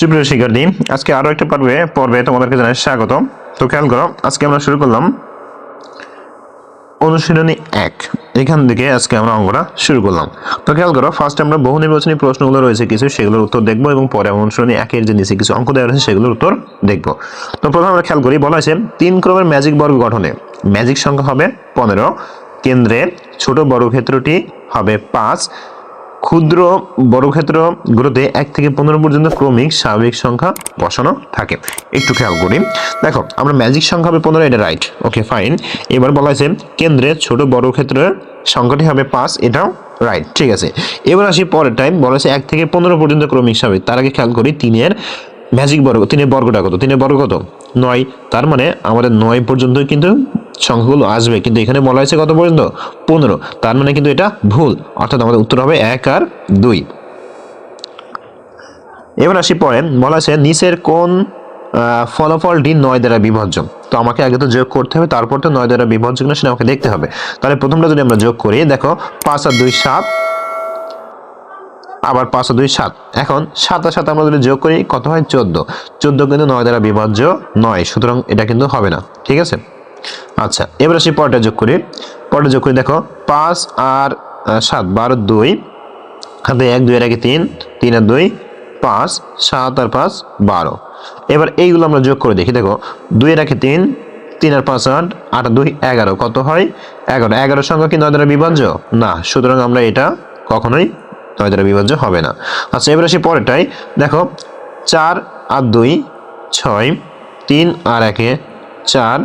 সুপ্রিয় শিক্ষার্থী, আজকে আরও একটা পর্বে পর্বে তোমাদেরকে জানাই স্বাগত তো খেয়াল করো, আজকে আমরা শুরু করলাম অনুশীলনী এক। এখান থেকে আজকে আমরা অঙ্কটা শুরু করলাম। তো খেয়াল করো ফার্স্ট আমরা বহু নির্বাচনী প্রশ্নগুলো রয়েছে, কিছু সেগুলোর উত্তর দেখব এবং পরে অনুশীলনী একের যে নিচে কিছু অঙ্ক দেওয়া রয়েছে, সেগুলোর উত্তর দেখব। তো প্রথমে আমরা খেয়াল করি, বলা হয়েছে তিন ক্রমের ম্যাজিক বর্গ গঠনে ম্যাজিক সংখ্যা হবে পনেরো, কেন্দ্রে ছোট বর্গক্ষেত্রটি হবে পাঁচ ক্ষুদ্র বর্গক্ষেত্রগুলোতে এক থেকে পনেরো পর্যন্ত ক্রমিক স্বাভাবিক সংখ্যা বসানো থাকে। একটু খেয়াল করি। দেখো, আমরা ম্যাজিক সংখ্যা হবে পনেরো, এটা রাইট ওকে ফাইন এবার বলা হয়েছে কেন্দ্রে ছোট বর্গক্ষেত্রের সংখ্যাটি হবে পাঁচ, এটাও রাইট ঠিক আছে। এবার আসি পরের টাইম বলা হয়েছে এক থেকে পনেরো পর্যন্ত ক্রমিক স্বাভাবিক। তার আগে খেয়াল করি, তিনের ম্যাজিক বর্গ তিনের বর্গটা কত? তিনের বর্গ কত? নয়। তার মানে আমাদের নয় পর্যন্ত কিন্তু সংখ্যাগুলো আসবে। কিন্তু এখানে বলা হয়েছে কত পর্যন্ত? পনেরো। তার মানে কিন্তু এটা ভুল। অর্থাৎ আমাদের উত্তর হবে এক আর দুই। এবার আসি পরে বলা আছে নিচের কোন আহ, ফলাফলটি নয় দ্বারা বিভাজ্য তো আমাকে আগে তো যোগ করতে হবে তারপর তো নয় দ্বারা বিভাজ্য কিনা সেটা আমাকে দেখতে হবে। তাহলে প্রথমটা যদি আমরা যোগ করি দেখো পাঁচ আর দুই সাত আবার পাঁচ দুই, সাত। এখন সাত আর সাত আমরা যদি যোগ করি, কত হয়? চোদ্দ। চোদ্দ কিন্তু নয় দ্বারা বিভাজ্য নয়, সুতরাং এটা কিন্তু হবে না। ঠিক আছে? আচ্ছা এবার আসি পরটা যোগ করি। পরটা যোগ করি, দেখো, পাঁচ আর সাত, বারো, দুই। হাতে এক দুই এর আগে তিন তিন আর দুই, পাঁচ, সাত আর পাঁচ, বারো। এবার এইগুলো আমরা যোগ করে দেখি, দেখো দুই এর আগে তিন তিন আর পাঁচ, আট আট দুই, এগারো। কত হয়? এগারো। এগারো সংখ্যা কি নয় দ্বারা বিভাজ্য? না, সুতরাং আমরা এটা কখনোই নয় দ্বারা বিভাজ্য হবে না। আচ্ছা এবার আসি পরেরটাই দেখো, চার আর দুই, ছয়, তিন আর একে, চার,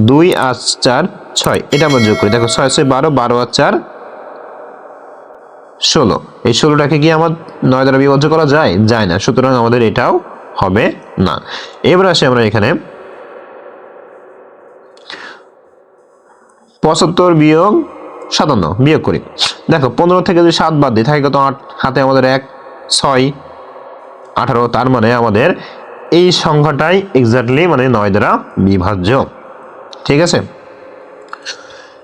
দুই আর চার, ছয়। এটা আমরা যোগ করি। দেখো, ছয় ছয়, বারো বারো আর চার, ষোলো। এই ষোলোটাকে কি আমার নয় দ্বারা বিভাজ্য করা যায়? যায় না। সুতরাং আমাদের এটাও হবে না। এবার আসি আমরা এখানে। পঁচাত্তর বিয়োগ সাতান্ন বিয়োগ করি। দেখো, পনেরো থেকে যদি সাত বাদ দিই থাকে কত? আট, হাতে আমাদের এক, ছয়, আঠারো, তার মানে আমাদের এই সংখ্যাটাই এক্স্যাক্টলি মানে নয় দ্বারা বিভাজ্য। ঠিক আছে?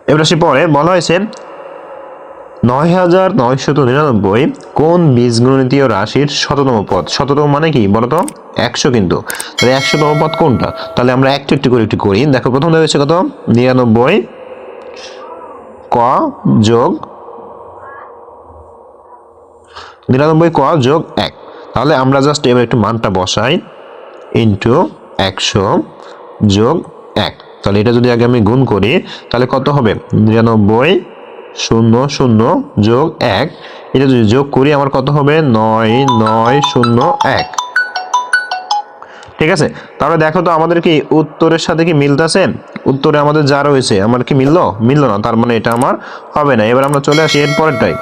এবার আসি পরে, বলা হয়েছে নয় হাজার নয়শত নিরানব্বই কোন বীজগণিতীয় রাশির শততম পদ? শততম মানে কি বলতো? একশো কিন্তু। তাহলে একশোতম পদ কোনটা? তাহলে আমরা একটু একটু করে একটু করি। দেখো, প্রথম হয়েছে কত? নিরানব্বই ক যোগ নিরানব্বই ক যোগ এক। তাহলে আমরা জাস্ট এবার একটু মানটা বসাই। ইন্টু একশো যোগ এক। তাহলে এটা যদি আগে আমি গুণ করি, তাহলে কত হবে? নিরানব্বই শূন্য শূন্য যোগ এক। এটা যদি যোগ করি, আমার কত হবে? নয় নয় শূন্য এক। ঠিক আছে? তাহলে দেখো তো আমাদের কি উত্তরের সাথে কি মিলতেছে? উত্তরে আমাদের যা রয়েছে, আমার কি মিললো? মিললো না, তার মানে এটা আমার হবে না। এবার আমরা চলে আসি এর পরেরটাই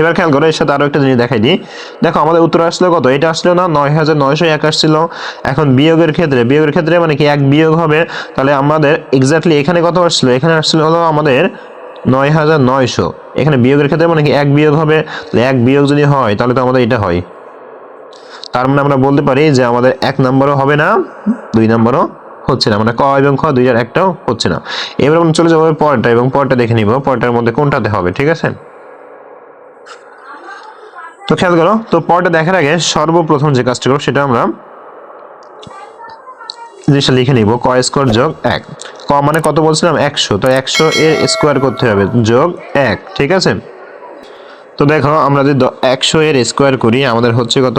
এবার খেয়াল করো, এর সাথে আরও একটা জিনিস দেখাই দিই। দেখো, আমাদের উত্তর আসলো কত? এটা আসলো না, নয় হাজার নয়শো এক আসছিল এখন বিয়োগের ক্ষেত্রে বিয়োগের ক্ষেত্রে মানে কি এক বিয়োগ হবে? তাহলে আমাদের এক্স্যাক্টলি এখানে কত আসছিল এখানে আসছিল হলো আমাদের নয় হাজার নয়শো। এখানে বিয়োগের ক্ষেত্রে মানে কি এক বিয়োগ হবে? তাহলে এক বিয়োগ যদি হয়, তাহলে তো আমাদের এটা হয়। তার মানে আমরা বলতে পারি যে আমাদের এক নম্বরও হবে না, দুই নম্বরও হচ্ছে না। মানে ক এবং খ দুইটার একটাও হচ্ছে না। এবার আমরা চলে যাব পরটা এবং পরটা দেখে নিব। পরটার মধ্যে কোনটাতে হবে, ঠিক আছে? তো খেয়াল করো, তো পরটা দেখার আগে সর্বপ্রথম যে কাজটা করব সেটা আমরা জিনিসটা লিখে নিব, ক স্কোয়ার যোগ এক। ক মানে কত বলছিলাম? একশো। তো একশো এর স্কোয়ার করতে হবে, যোগ এক, ঠিক আছে? তো দেখো, আমরা যদি একশো এর স্কোয়ার করি, আমাদের হচ্ছে কত?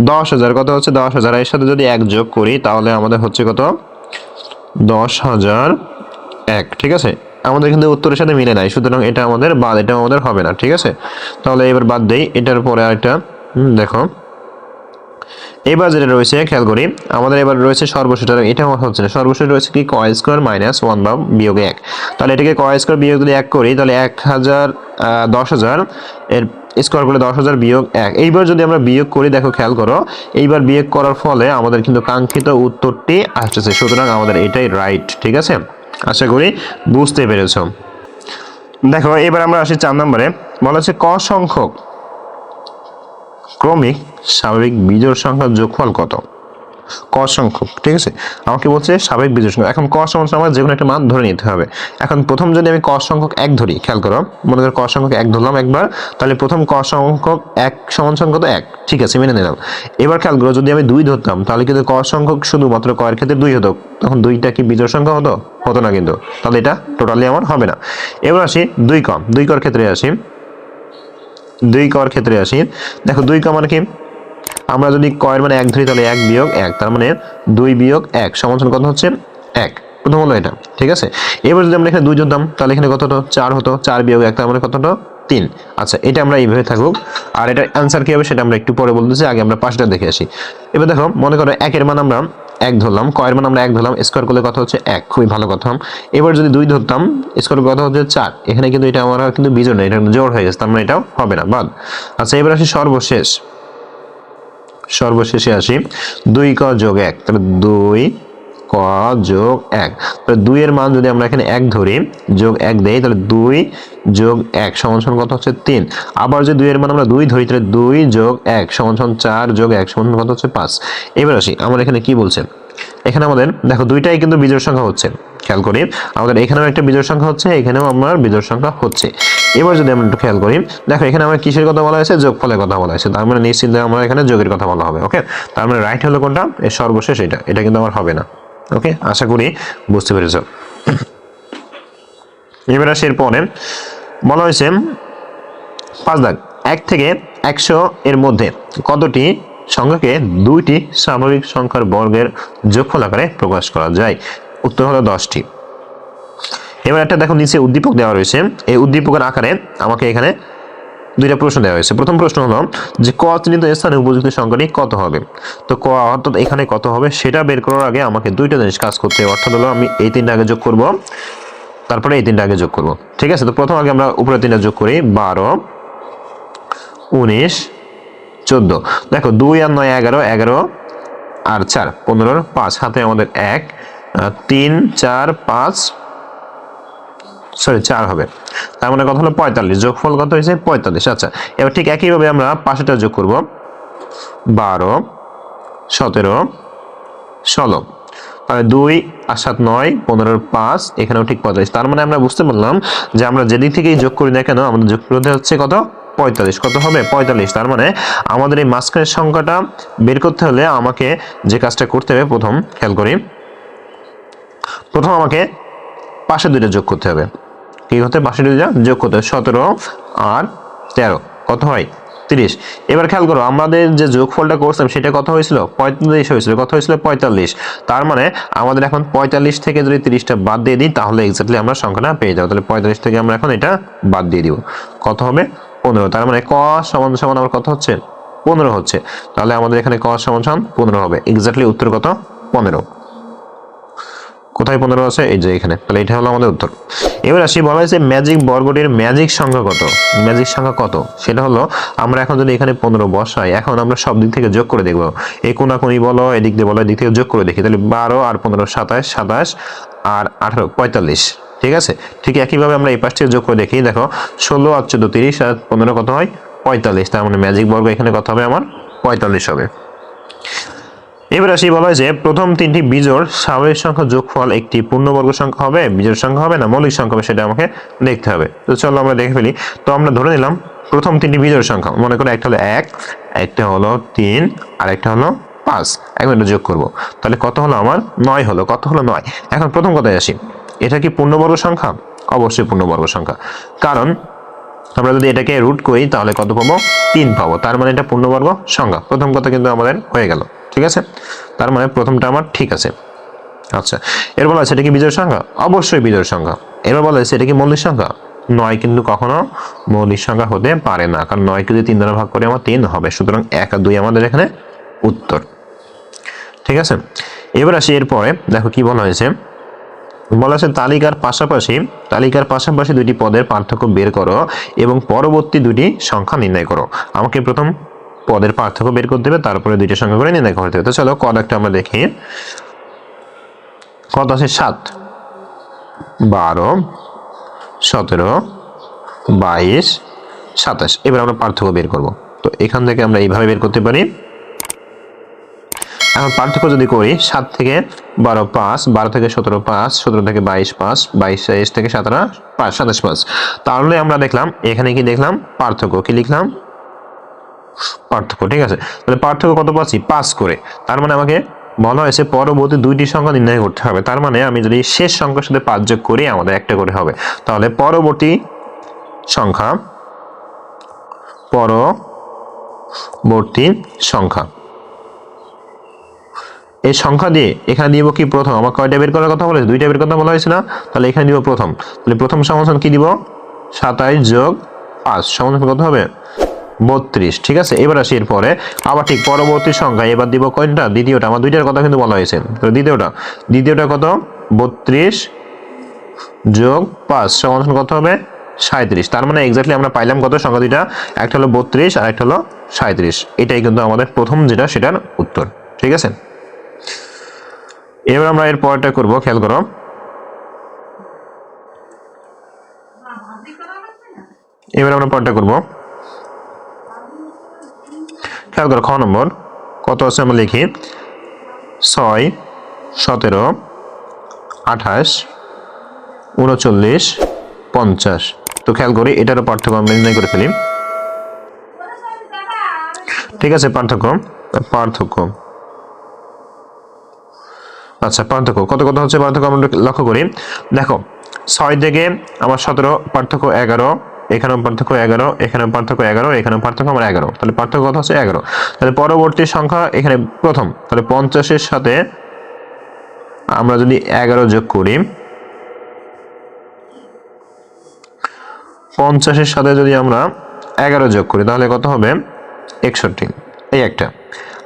দশ হাজার। কত হচ্ছে? দশ হাজার। এর সাথে যদি এক যোগ করি, তাহলে আমাদের হচ্ছে কত? দশ হাজার এক, ঠিক আছে? আমাদের কিন্তু উত্তরের সাথে মিলে নাই, সুতরাং এটা আমাদের বাদ, এটা আমাদের হবে না, ঠিক আছে? তাহলে এবার বাদ দেই, এটার পরে আরেকটা দেখো। এবার যেটা রয়েছে, খেয়াল করি, আমাদের এবার রয়েছে সর্বশেষ এটা আমার হচ্ছে না, সর্বশেষ রয়েছে কি কয় স্কোয়ার মাইনাস ওয়ান বা বিয়োগ এক। তাহলে এটাকে কয় স্কোয়ার বিয়োগ যদি এক করি, তাহলে এক হাজার দশ হাজার, এর স্কোয়ার করলে দশ হাজার বিয়োগ এক। এইবার যদি আমরা বিয়োগ করি, দেখো, খেয়াল করো, এইবার বিয়োগ করার ফলে আমাদের কিন্তু কাঙ্ক্ষিত উত্তরটি আসতেছে, সুতরাং আমাদের এটাই রাইট ঠিক আছে? আশা করি বুঝতে পেরেছ। দেখো, এবার আমরা আসি চার নম্বরে। বলা হচ্ছে ক সংখ্যক ক্রমিক স্বাভাবিক বিজোড় সংখ্যার যোগফল কত? ক সংখ্যক ঠিক আছে? আমাকে বলছে সাবেক বিজোড় সংখ্যা এখন ক সমান আমার যে কোনো একটা মান ধরে নিতে হবে। এখন প্রথম যদি আমি ক সংখ্যক এক ধরি, খেয়াল করো, মনে করো ক সংখ্যক এক ধরলাম একবার, তাহলে প্রথম ক সংখ্যক এক সমান সংখ্যা তো এক, ঠিক আছে, মেনে নিলাম। এবার খেয়াল করো, যদি আমি দুই ধরতাম, তাহলে কিন্তু ক সংখ্যক শুধুমাত্র ক এর ক্ষেত্রে দুই হতো। তখন দুইটা কি বিজোড় সংখ্যা হতো? হতো না কিন্তু। তাহলে এটা টোটালি আমার হবে না। এবার আসি দুই কম দুই কর ক্ষেত্রে আসি। দুই কর ক্ষেত্রে আসি। দেখো দুই ক মানে কি? আমরা যদি কয়ের মানে এক ধরি তাহলে এক বিয়োগ এক, তার মানে দুই বিয়োগ এক। সমাধান কত হচ্ছে এক। প্রথম হলো এটা, ঠিক আছে? এবার যদি আমরা এখানে দুই ধরতাম তাহলে এখানে কত হতো চার হতো, চার বিয়োগ এক, তার মানে কত হতো তিন। আচ্ছা এটা আমরা এইভাবে থাকুক। আর এটা অ্যান্সার কী হবে সেটা আমরা একটু পরে বলতেছি, আগে আমরা পাঁচটা দেখে আসি। এবার দেখো, মনে করো একের মান আমরা এক ধরলাম, কয়ের মান আমরা এক ধরলাম স্কোয়ার করলে কথা হচ্ছে এক, খুবই ভালো কথা। এবার যদি দুই ধরতাম স্কোয়ার কথা হচ্ছে চার। এখানে কিন্তু এটা আমার কিন্তু বিজোড় নেই এটা জোর হয়ে গেছে, তার মানে এটাও হবে না, বাদ। আচ্ছা এবার আসি সর্বশেষ। সর্বশেষে আসি। দুই ক যোগ এক, তাহলে দুই ক যোগ এক। তাহলে দুইয়ের মান যদি আমরা এখানে এক ধরি, যোগ এক দেই, তাহলে দুই যোগ এক সমান সমান কত হচ্ছে তিন। আবার যদি দুইয়ের মান আমরা দুই ধরি, তাহলে দুই যোগ এক সমান সমান চার যোগ এক সমান কত হচ্ছে পাঁচ। এবার আসি আমার এখানে কি বলছে? এখানে আমাদের, দেখো দুইটাই কিন্তু বিজোড় সংখ্যা হচ্ছে। খেয়াল করি। আমাদের এখানেও একটা বিজোড় সংখ্যা হচ্ছে, এখানেও আমার বিজোড় সংখ্যা হচ্ছে। এবার যদি আমরা একটু খেয়াল করি, দেখো এখানে আমার কিসের কথা বলা হয়েছে? যোগফলের কথা বলা হয়েছে। তার মানে নিশ্চিন্তে আমার এখানে যোগের কথা বলা হবে ওকে তার মানে রাইট হলো কোনটা? এর সর্বশেষ এটা। এটা কিন্তু আমার হবে না ওকে আশা করি বুঝতে পেরেছ। এবার আসি এরপরে বলা হয়েছে, পাঁচ দাগ, এক থেকে একশো এর মধ্যে কতটি সংখ্যাকে দুইটি স্বাভাবিক সংখ্যার বর্গের যোগফল আকারে প্রকাশ করা যায়? উত্তর হলো দশটি। এবার একটা দেখো নিচে উদ্দীপক দেওয়া রয়েছে। এই উদ্দীপকের আকারে আমাকে এখানে দুইটা প্রশ্ন দেওয়া হয়েছে। প্রথম প্রশ্ন হলো যে ক চিহ্নিত স্থানে উপযুক্ত সংখ্যাটি কত হবে? তো ক অর্থাৎ এখানে কত হবে সেটা বের করার আগে আমাকে দুইটা জিনিস কাজ করতে হবে। অর্থাৎ হলো আমি এই তিনটা আগে যোগ করব, তারপরে এই তিনটা আগে যোগ করব। ঠিক আছে? তো প্রথম আগে আমরা উপরে তিনটা যোগ করি, বারো, উনিশ, চোদ্দ। দেখো দুই আর নয় এগারো এগারো আর চার পনেরোর পাঁচ। হাতে আমাদের এক তিন, চার, পাঁচ। সরি চার হবে। তার মানে কথা হলো পঁয়তাল্লিশ। যোগফল কত হয়েছে? পঁয়তাল্লিশ। আচ্ছা এবার ঠিক একইভাবে আমরা পাশেটা যোগ করব। বারো, সতেরো, ষোলো। তাহলে দুই আর সাত নয়, পনেরোর পাঁচ, এখানেও ঠিক পঁয়তাল্লিশ। তার মানে আমরা বুঝতে পারলাম যে আমরা যেদিক থেকেই যোগ করি না কেন, আমাদের যোগ করতে হচ্ছে কত? পঁয়তাল্লিশ। কত হবে? পঁয়তাল্লিশ। তার মানে আমাদের এই মাঝখানের সংখ্যাটা বের করতে হলে আমাকে যে কাজটা করতে হবে, প্রথম খেয়াল করি। প্রথম আমাকে পাশে দুইটা যোগ করতে হবে। কি হতে পাশে দুইটা যোগ করতে হবে। সতেরো আর তেরো। কত হয়? তিরিশ। এবার খেয়াল করো, আমাদের যে যোগফলটা করছিলাম, সেটা কত হয়েছিল? পঁয়তাল্লিশ হয়েছিল। কত হয়েছিল? পঁয়তাল্লিশ। তার মানে আমাদের এখন পঁয়তাল্লিশ থেকে যদি তিরিশটা বাদ দিয়ে দিই, তাহলে এক্স্যাক্টলি আমরা সংখ্যাটা পেয়ে যাব। তাহলে পঁয়তাল্লিশ থেকে আমরা এখন এটা বাদ দিয়ে দিব। কত হবে? পনেরো। তার মানে ক সমান সমান আমার কত হচ্ছে? পনেরো হচ্ছে। তাহলে আমাদের এখানে ক সমান সমান পনেরো হবে। এক্স্যাক্টলি উত্তর কত? পনেরো। কোথায় পনেরো আছে? এই যে এখানে। তাহলে এটা হলো আমাদের উত্তর। এবার আসি, বলা হয়েছে ম্যাজিক বর্গটির ম্যাজিক সংখ্যা কত? ম্যাজিক সংখ্যা কত? সেটা হলো, আমরা এখন যদি এখানে পনেরো বসাই, এখন আমরা সব দিক থেকে যোগ করে দেখব। এই কোনাকুনি বলো, এদিক দিয়ে বলো, এদিক থেকে যোগ করে দেখি। তাহলে বারো আর পনেরো সাতাশ সাতাশ আর আঠারো, পঁয়তাল্লিশ। ঠিক আছে? ঠিক একইভাবে আমরা এই পাশ থেকে যোগ করে দেখি। দেখো, ষোলো আর চোদ্দ তিরিশ, আর পনেরো কত হয়? পঁয়তাল্লিশ। তার মানে ম্যাজিক বর্গ এখানে কত হবে আমার? পঁয়তাল্লিশ হবে। এবার আসি বলা হয় যে প্রথম তিনটি বিজোড় স্বাভাবিক সংখ্যা যোগফল একটি পূর্ণবর্গ সংখ্যা হবে, বিজোড় সংখ্যা হবে না মৌলিক সংখ্যা হবে সেটা আমাকে দেখতে হবে। তো চলো আমরা দেখে ফেলি। তো আমরা ধরে নিলাম প্রথম তিনটি বিজোড় সংখ্যা, মনে করো একটা হলো এক, একটা হলো তিন, আর একটা হলো পাঁচ। এখন যোগ করব। তাহলে কত হলো আমার? নয় হলো। কত হলো নয়? এখন প্রথম কথায় আসি। এটা কি পূর্ণবর্গ সংখ্যা? অবশ্যই পূর্ণবর্গ সংখ্যা। কারণ আমরা যদি এটাকে রুট করি তাহলে কত পাবো? তিন পাবো। তার মানে এটা পূর্ণবর্গ সংখ্যা। প্রথম কথা কিন্তু আমাদের হয়ে গেল। ঠিক আছে? তার মানে প্রথমটা আমার ঠিক আছে। আচ্ছা এর বলা হচ্ছে এটা কি বিজয় সংখ্যা? অবশ্যই বিজয় সংখ্যা। এবার বলা হচ্ছে এটা কি মৌলিক সংখ্যা? নয় কিন্তু কখনো মৌলিক সংখ্যা হতে পারে না, কারণ নয়কে যদি তিন দ্বারা ভাগ করে আমার তিন হবে, সুতরাং এক আর দুই আমাদের এখানে উত্তর। ঠিক আছে? এবার আসি এরপরে, দেখো কি বলা হয়েছে। বলা আছে তালিকার পাশাপাশি তালিকার পাশাপাশি দুইটি পদের পার্থক্য বের করো এবং পরবর্তী দুটি সংখ্যা নির্ণয় করো। আমাকে প্রথম পদের পার্থক্য বের করতে হবে, তারপরে দুইটা সংখ্যা করে নির্ণয় করতে হবে। তো চলো কদ একটা আমরা দেখি। কত আছে? সাত। বারো, সতেরো, বাইশ, সাতাশ। এবার আমরা পার্থক্য বের করব। তো এখান থেকে আমরা এইভাবে বের করতে পারি। এখন পার্থক্য যদি করি, সাত থেকে বারো পাঁচ, বারো থেকে সতেরো পাঁচ, সতেরো থেকে বাইশ পাঁচ, বাইশ, তেইশ থেকে সতেরো পাঁচ, সাতাশ পাঁচ। তাহলে আমরা দেখলাম, এখানে কি দেখলাম? পার্থক্য কি লিখলাম? পার্থক্য, ঠিক আছে? তাহলে পার্থক্য কত পাচ্ছি? পাঁচ করে। তার মানে আমাকে বলা হয়েছে পরবর্তী দুইটি সংখ্যা নির্ণয় করতে হবে। তার মানে আমি যদি শেষ সংখ্যার সাথে পাঁচ যোগ করি, আমাদের একটা করে হবে। তাহলে পরবর্তী সংখ্যা পরবর্তী সংখ্যা। এই সংখ্যা দিয়ে এখানে দিব কি প্রথম? আমার কয়টা বের করার কথা বলেছে? দুইটা বের কথা বলা হয়েছে না? তাহলে এখানে দিব প্রথম। তাহলে প্রথম সমাধান কি দিব? সাতাইশ যোগ পাঁচ। সমাধান কত হবে? বত্রিশ, ঠিক আছে? এবার আসি এরপরে। আবার ঠিক পরবর্তী সংখ্যা, এবার দিব কয়টা? দ্বিতীয়টা। আমার দুইটার কথা কিন্তু বলা হয়েছে। তো দ্বিতীয়টা। দ্বিতীয়টা কত? বত্রিশ যোগ পাঁচ, সমাধান কত হবে? সাঁত্রিশ তার মানে এক্স্যাক্টলি আমরা পাইলাম কত সংখ্যা দুইটা? একটা হলো বত্রিশ আর একটা হলো সাঁত্রিশ এটাই কিন্তু আমাদের প্রথম যেটা, সেটার উত্তর। ঠিক আছে? এবার আমরা এর পরেরটা করব, খেয়াল করো। এবার আমরা পরেরটা করব। খেয়াল করো, খ নম্বর। কত আছে আমরা লিখি? ছয়, সতেরো, আঠাশ, উনচল্লিশ, পঞ্চাশ। তো খেয়াল করি, এটারও পার্থক্য আমরা নির্ণয় করে ফেলি। ঠিক আছে, পার্থক্য পার্থক্য। আচ্ছা পার্থক্য, কত কত হচ্ছে পার্থক্য আমরা লক্ষ্য করি। দেখো, ছয় থেকে আমার সতেরো, পার্থক্য এগারো এখানেও পার্থক্য এগারো, এখানেও পার্থক্য এগারো, এখানেও পার্থক্য আমার এগারো। তাহলে পার্থক্য কত হচ্ছে এগারো। তাহলে পরবর্তী সংখ্যা এখানে প্রথম। তাহলে পঞ্চাশের সাথে আমরা যদি এগারো যোগ করি, পঞ্চাশের সাথে যদি আমরা এগারো যোগ করি, তাহলে কত হবে? একষট্টি। এই একটা।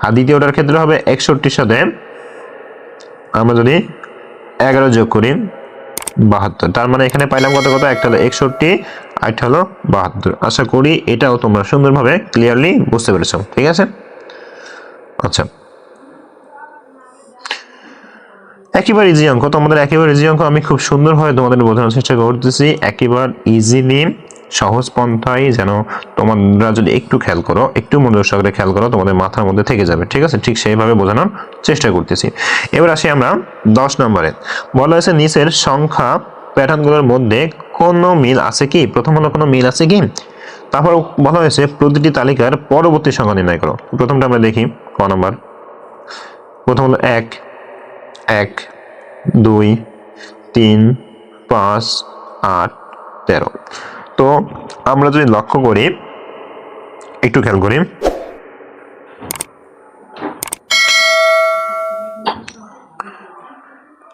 আর দ্বিতীয়টার ক্ষেত্রে হবে একষট্টির সাথে আমরা যদি এগারো যোগ করি, বাহাত্তর। তার মানে এখানে পাইলাম কত কত? একটা। একষট্টি হলো বাহাত্তর। আশা করি এটাও তোমরা সুন্দরভাবে ক্লিয়ারলি বুঝতে পেরেছ, ঠিক আছে? আচ্ছা। একেবারে ইজি অঙ্ক, তোমাদের একেবারে ইজি অঙ্ক, আমি খুব সুন্দরভাবে তোমাদের বোঝানোর চেষ্টা করতেছি। একেবারে ইজিলি সহজ পন্থায় যেন তোমরা যদি একটু খেয়াল করো, একটু মনোযোগ সহকারে খেয়াল করো, তোমাদের মাথার মধ্যে থেকে যাবে, ঠিক আছে? ঠিক সেইভাবে বোঝানোর চেষ্টা করতেছি। এবার আসি আমরা দশ নম্বরে। বলা হয়েছে নিচের সংখ্যা প্যাটার্নগুলোর মধ্যে কোনো মিল আছে কি? প্রথম হলো কোনো মিল আছে কি? তারপর বলা হয়েছে প্রতিটি তালিকার পরবর্তী সংখ্যা নির্ণয় করো। প্রথমটা আমরা দেখি, ক নম্বর। প্রথম হলো এক এক, দুই, তিন, পাঁচ, আট, তেরো। তো আমরা যদি লক্ষ্য করি, একটু খেয়াল করি।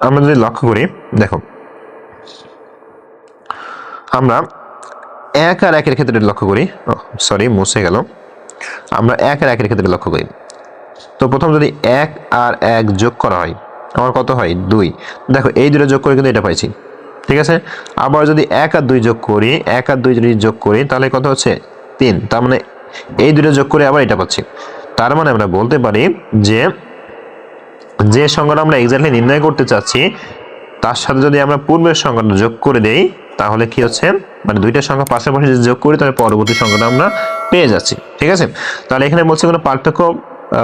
আমরা যদি লক্ষ্য করি, দেখো আমরা এক আর একের ক্ষেত্রে লক্ষ্য করি। সরি মুছে গেল। আমরা এক আর একের ক্ষেত্রে লক্ষ্য করি। তো প্রথম যদি এক আর এক যোগ করা হয়, আমার কত হয়? দুই। দেখো, এই দুটো যোগ করে কিন্তু এটা পাইছি। ঠিক আছে? আবার যদি এক আর দুই যোগ করি, এক আর দুই যদি যোগ করি, তাহলে কত হচ্ছে? তিন। তার মানে এই দুটো যোগ করে আবার এটা পাচ্ছি। তার মানে আমরা বলতে পারি যে যে সংখ্যাটা আমরা এক্স্যাক্টলি নির্ণয় করতে চাচ্ছি, তার সাথে যদি আমরা পূর্বের সংখ্যাটা যোগ করে দেই তাহলে কি হচ্ছে? মানে দুইটা সংখ্যা পাশাপাশি যদি যোগ করি, তাহলে পরবর্তী সংখ্যাটা আমরা পেয়ে যাচ্ছি, ঠিক আছে? তাহলে এখানে বলছে কোনো পার্থক্য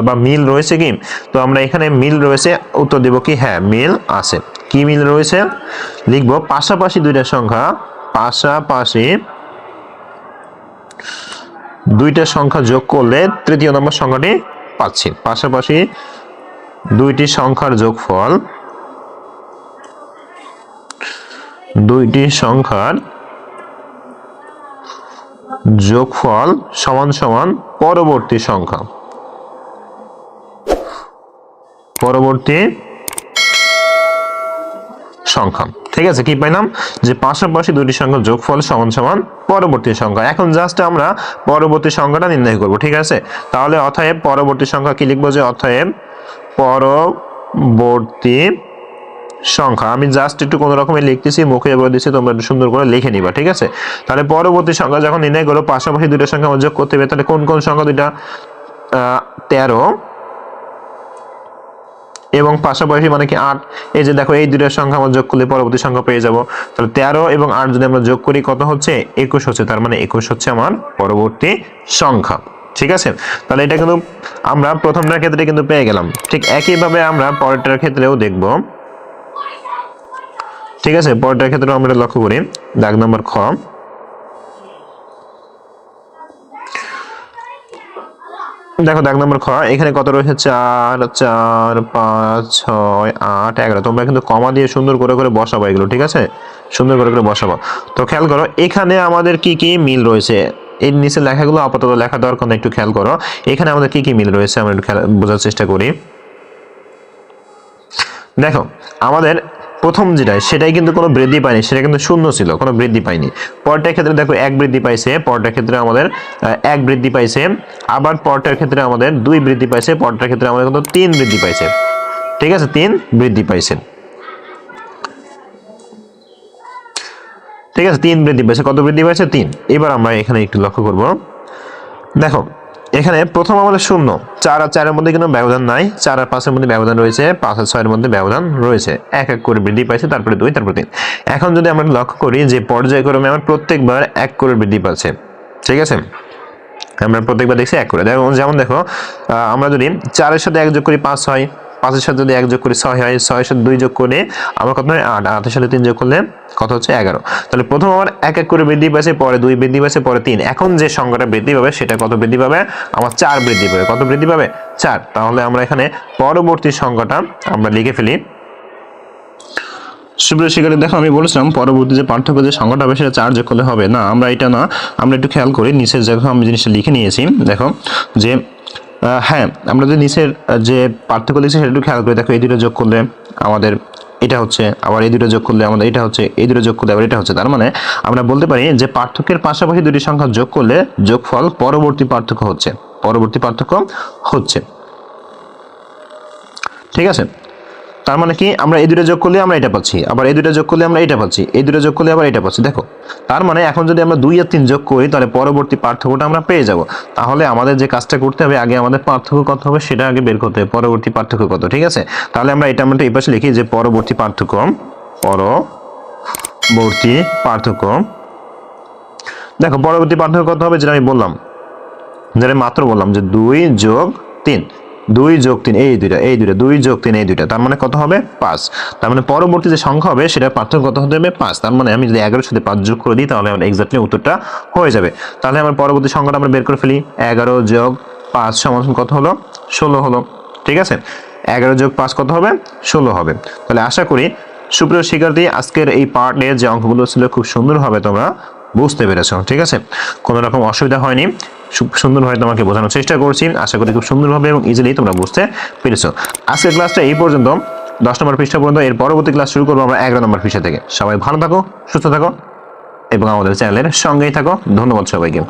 বা মিল রয়েছে কি? তো আমরা এখানে মিল রয়েছে, উত্তর দেব কি? হ্যাঁ মিল আছে। কি মিল রয়েছে? লিখব পাশাপাশি দুইটা সংখ্যা, পাশাপাশি দুইটা সংখ্যা যোগ করলে তৃতীয় নম্বর সংখ্যাটি পাচ্ছি। পাশাপাশি দুইটি সংখ্যার যোগফল দুইটি সংখ্যার যোগফল সমান সমান পরবর্তী সংখ্যা। পরবর্তী সংখ্যা। ঠিক আছে, কি পাইলাম? যে পাশাপাশি দুটি সংখ্যা যোগফল সমান সমান পরবর্তী সংখ্যা। এখন জাস্ট আমরা পরবর্তী সংখ্যাটা নির্ণয় করব, ঠিক আছে? তাহলে অতএব পরবর্তী সংখ্যা কি লিখব যে অতএব পরবর্তী সংখ্যা। আমি জাস্ট একটু কোনো রকমের লিখতেছি, মুখে বলে দিচ্ছি তোমরা একটু সুন্দর করে লিখে নিবা, ঠিক আছে? তাহলে পরবর্তী সংখ্যা যখন নির্ণয় করো, পাশাপাশি দুটো সংখ্যা আমার যোগ করতে হবে, তাহলে কোন কোন সংখ্যা দুইটা? তেরো এবং পাশাপাশি মানে কি আট। এই যে দেখো, এই দুইটার সংখ্যা আমরা যোগ করলে পরবর্তী সংখ্যা পেয়ে যাব। তাহলে তেরো এবং আট যদি আমরা যোগ করি, কত হচ্ছে? একুশ হচ্ছে, তার মানে একুশ হচ্ছে আমার পরবর্তী সংখ্যা, ঠিক আছে? তাহলে এটা কিন্তু আমরা প্রথমটার ক্ষেত্রে কিন্তু পেয়ে গেলাম, ঠিক একইভাবে আমরা পরেরটার ক্ষেত্রেও দেখব। ঠিক আছে, পরেরটার ক্ষেত্রেও আমরা লক্ষ্য করি। দাগ নম্বর খ। দেখো, দাগ নম্বর খ, এখানে কত রয়েছে? চার চার, পাঁচ, ছয়, আট, এগারো। তোমরা কিন্তু কমা দিয়ে সুন্দর করে করে বসাবো এগুলো, ঠিক আছে? সুন্দর করে করে বসাবো। তো খেয়াল করো, এখানে আমাদের কি কি মিল রয়েছে? এর নিচে লেখাগুলো আপাতত লেখা দরকার না একটু খেয়াল করো। এখানে আমাদের কি কি মিল রয়েছে? আমরা একটু বোঝার চেষ্টা করি। দেখো, আমাদের প্রথম যেটা, সেটাই কিন্তু কোনো বৃদ্ধি পায়নি, সেটা কিন্তু শূন্য ছিল, কোনো বৃদ্ধি পায়নি। পরটার ক্ষেত্রে দেখো এক বৃদ্ধি পাইছে, পরটার ক্ষেত্রে আমাদের এক বৃদ্ধি পাইছে, আবার পরটার ক্ষেত্রে আমাদের দুই বৃদ্ধি পাইছে, পরটার ক্ষেত্রে আমাদের কিন্তু তিন বৃদ্ধি পাইছে। ঠিক আছে? তিন বৃদ্ধি পাইছে। ঠিক আছে? তিন বৃদ্ধি পাইছে। কত বৃদ্ধি পাইছে? তিন। এবার আমরা এখানে একটু লক্ষ্য করব। দেখো এখানে প্রথম আমাদের শূন্য। চার আর চারের মধ্যে কোনো ব্যবধান নাই। চার আর পাঁচের মধ্যে ব্যবধান রয়েছে, পাঁচ আর ছয়ের মধ্যে ব্যবধান রয়েছে। এক এক করে বৃদ্ধি পাইছে, তারপরে দুই, তারপরে তিন। এখন যদি আমরা লক্ষ্য করি যে পর্যায়ক্রমে আমার প্রত্যেকবার এক করে বৃদ্ধি পাচ্ছে। ঠিক আছে? আমরা প্রত্যেকবার দেখছি এক করে। দেখো, যেমন দেখো আমরা যদি চারের সাথে এক যোগ করি পাঁচ হয় পাঁচের সাথে যদি এক যোগ করি ছয় হয়, ছয়ের সাথে দুই যোগ করে আমার কত হয়? আট। আটের সাথে তিন যোগ করলে কত হচ্ছে? এগারো। তাহলে প্রথম আমার এক এক করে বৃদ্ধি পাচ্ছে পরে দুই বৃদ্ধি পাচ্ছে পরে তিন। এখন যে সংখ্যাটা বৃদ্ধি পাবে, সেটা কত বৃদ্ধি পাবে? আমার চার বৃদ্ধি পাবে। কত বৃদ্ধি পাবে? চার। তাহলে আমরা এখানে পরবর্তী সংখ্যাটা আমরা লিখে ফেলি। সুপ্রিয় শিক্ষার্থী, দেখো আমি বলেছিলাম পরবর্তী যে পার্থক্য যে সংখ্যাটা হবে, সেটা চার যোগ করলে হবে। না, আমরা এটা না, আমরা একটু খেয়াল করি। নিচের দেখো আমি জিনিসটা লিখে নিয়েছি। দেখো যে হ্যাঁ আমরা যে নিচের যে পার্থক্য লিখছি সেটা একটু খেয়াল করে দেখো, এই দুটো যোগ করলে আমাদের এটা হচ্ছে, আবার এই দুটো যোগ করলে আমাদের এটা হচ্ছে, এই দুটো যোগ করলে আবার এটা হচ্ছে। তার মানে আমরা বলতে পারি যে পার্থক্যের পাশাপাশি দুটি সংখ্যা যোগ করলে যোগফল পরবর্তী পার্থক্য হচ্ছে, পরবর্তী পার্থক্য হচ্ছে। ঠিক আছে? তার মানে কি? আমরা এই দুটো যোগ করলে আমরা এটা পাচ্ছি। আবার এই দুটো যোগ করলে আমরা এটা পাচ্ছি। এই দুটো যোগ করলে আবার এটা পাচ্ছি। দেখো, তার মানে এখন যদি আমরা দুই আর তিন যোগ করি, তাহলে পরবর্তী পার্থক্যটা আমরা পেয়ে যাব। তাহলে আমাদের যে কাজটা করতে হবে, আগে আমাদের পার্থক্য কত হবে সেটা আগে বের করতে হবে। পরবর্তী পার্থক্য কত, ঠিক আছে? তাহলে আমরা এটা আমরা এই পাশে লিখি যে পরবর্তী পার্থক্য পরবর্তী পার্থক্য। দেখো, পরবর্তী পার্থক্য কত হবে? যেটা আমি বললাম, যেটা মাত্র বললাম যে দুই যোগ তিন। দুই যোগ তিন, এই দুইটা এই দুইটা, দুই যোগ তিন, এই দুইটা, তার মানে কত হবে? পাঁচ। তার মানে পরবর্তী যে সংখ্যা হবে সেটা পার্থক্য কত হতে হবে? পাঁচ। তার মানে আমি যদি এগারোর সাথে পাঁচ যোগ করে দিই, তাহলে আমার এক্সাক্টলি উত্তরটা হয়ে যাবে। তাহলে আমার পরবর্তী সংখ্যাটা আমরা বের করে ফেলি। এগারো যোগ পাঁচ সমান কত হলো? ষোলো হলো। ঠিক আছে? এগারো যোগ পাঁচ কত হবে? ষোলো হবে। তাহলে আশা করি সুপ্রিয় শিক্ষার্থী, আজকের এই পার্টে যে অঙ্কগুলো ছিল খুব সুন্দরভাবে তোমরা বুঝতে পেরেছ, ঠিক আছে? কোনো রকম অসুবিধা হয়নি। সুন্দরভাবে তোমাকে বোঝানোর চেষ্টা করছি। আশা করি খুব সুন্দরভাবে এবং ইজিলি তোমরা বুঝতে পেরেছ। আজকের ক্লাসটা এই পর্যন্ত। দশ নম্বর পৃষ্ঠা পর্যন্ত। এর পরবর্তী ক্লাস শুরু করব আমরা এগারো নম্বর পৃষ্ঠা থেকে। সবাই ভালো থাকো, সুস্থ থাকো এবং আমাদের চ্যানেলের সঙ্গেই থাকো। ধন্যবাদ সবাইকে।